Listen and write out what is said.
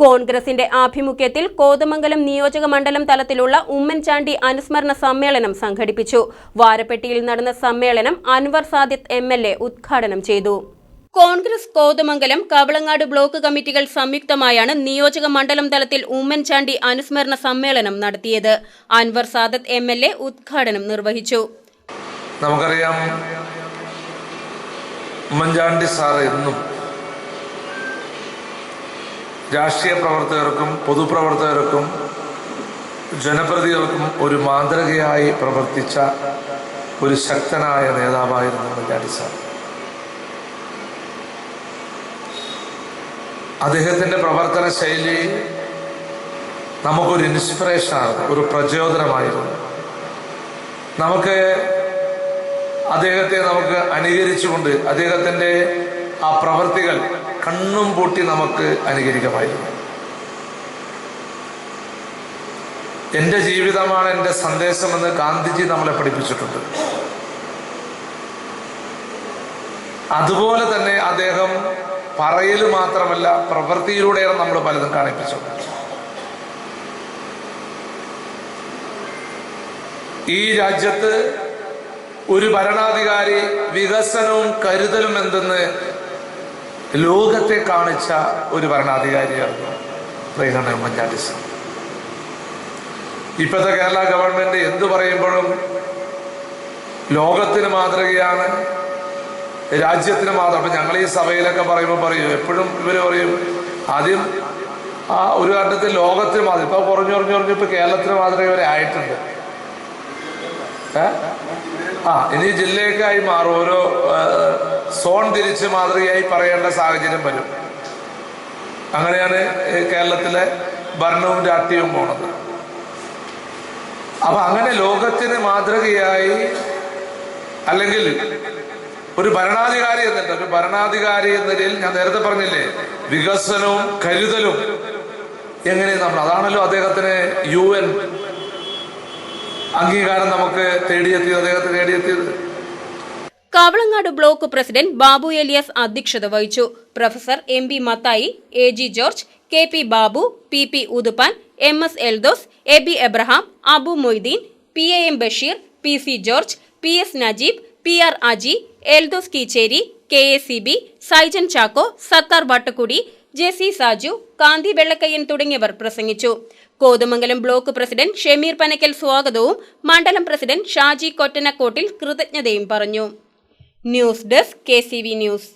കോൺഗ്രസിന്റെ ആഭിമുഖ്യത്തിൽ കോതമംഗലം നിയോജക മണ്ഡലം തലത്തിലുള്ള ഉമ്മൻചാണ്ടി അനുസ്മരണ സമ്മേളനം സംഘടിപ്പിച്ചു. വാരപ്പെട്ടിയിൽ നടന്ന സമ്മേളനം അൻവർ സാദിത്ത് എം ഉദ്ഘാടനം ചെയ്തു. കോൺഗ്രസ് കോതമംഗലം കവളങ്ങാട് ബ്ലോക്ക് കമ്മിറ്റികൾ സംയുക്തമായാണ് നിയോജക മണ്ഡലം തലത്തിൽ ഉമ്മൻചാണ്ടി അനുസ്മരണ സമ്മേളനം നടത്തിയത്. Anwar Sadath M L A ഉദ്ഘാടനം നിർവഹിച്ചു. നമുക്കറിയാം ഉമ്മൻചാണ്ടി സാർ എന്നും രാഷ്ട്രീയ പ്രവർത്തകർക്കും പൊതുപ്രവർത്തകർക്കും ജനപ്രതികൾക്കും ഒരു മാതൃകയായി പ്രവർത്തിച്ച ഒരു ശക്തനായ നേതാവായിരുന്നു മുല്ലാടി സാർ. അദ്ദേഹത്തിന്റെ പ്രവർത്തന ശൈലി നമുക്കൊരു ഇൻസ്പിറേഷനാണ് ഒരു പ്രചോദനമായിരുന്നു. നമുക്ക് അദ്ദേഹത്തെ നമുക്ക് അനുകരിച്ചുകൊണ്ട് അദ്ദേഹത്തിന്റെ ആ പ്രവർത്തികൾ കണ്ണും പൂട്ടി നമുക്ക് അനുകരിക്കമായിരുന്നു. എന്റെ ജീവിതമാണ് എന്റെ സന്ദേശമെന്ന് ഗാന്ധിജി നമ്മളെ പഠിപ്പിച്ചിട്ടുണ്ട്. അതുപോലെ തന്നെ അദ്ദേഹം പറയൽ മാത്രമല്ല പ്രവൃത്തിയിലൂടെയാണ് നമ്മൾ പലതും കാണിപ്പിച്ചത്. ഈ രാജ്യത്ത് ഒരു ഭരണാധികാരി വികസനവും കരുതലും എന്തെന്ന് ലോകത്തെ കാണിച്ച ഒരു ഭരണാധികാരിയായിരുന്നു പ്രേരണ ഉമ്മൻചാണ്ടി സാർ ഇപ്പോഴത്തെ കേരള ഗവൺമെന്റ് എന്തു പറയുമ്പോഴും ലോകത്തിന് മാതൃകയാണ് രാജ്യത്തിന് മാത്രം. അപ്പൊ ഞങ്ങൾ ഈ സഭയിലൊക്കെ പറയുമ്പോൾ പറയും എപ്പോഴും ഇവർ പറയും ആദ്യം ആ ഒരു ഘട്ടത്തിൽ ലോകത്തിന് മാതൃക. ഇപ്പൊ കുറഞ്ഞു കുറഞ്ഞു കുറഞ്ഞു ഇപ്പൊ കേരളത്തിന് മാതൃക വരെ ആയിട്ടുണ്ട്. ഏ? ആ ഇനി ജില്ലയൊക്കെയായി മാറും. ഓരോ സോൺ തിരിച്ച് മാതൃകയായി പറയേണ്ട സാഹചര്യം വരും. അങ്ങനെയാണ് കേരളത്തിലെ ഭരണവും രാഷ്ട്രീയവും പോണത്. അപ്പൊ അങ്ങനെ ലോകത്തിന് മാതൃകയായി അല്ലെങ്കിൽ ഒരു ഭരണാധികാരി എന്നിട്ട് ഒരു ഭരണാധികാരി എന്ന നിലയിൽ ഞാൻ നേരത്തെ പറഞ്ഞില്ലേ വികസനവും കരുതലും എങ്ങനെയാണ് നമ്മൾ അതാണല്ലോ അദ്ദേഹത്തിന് യു എൻ അംഗീകാരം നമുക്ക് തേടിയെത്തിയത് അദ്ദേഹത്തെ തേടിയെത്തിയത്? കാവളങ്ങാട് ബ്ലോക്ക് പ്രസിഡന്റ് ബാബു എലിയസ് അധ്യക്ഷത വഹിച്ചു. Professor M B Mathai A G George K P Babu P P Uthuppan M S Eldhose A B Abraham Abu Moideen P A M Basheer P C George P S Najeeb P R Aji Eldhose Keecheri K A C B Saijan Chacko Sathar Vattakkudi Jessy Saju Kanthi Vellakkayyan തുടങ്ങിയവർ പ്രസംഗിച്ചു. Kothamangalam block president Shameer Panakkal സ്വാഗതവും മണ്ഡലം president Shaji കൊറ്റനക്കോട്ടിൽ കൃതജ്ഞതയും പറഞ്ഞു. News desk K news.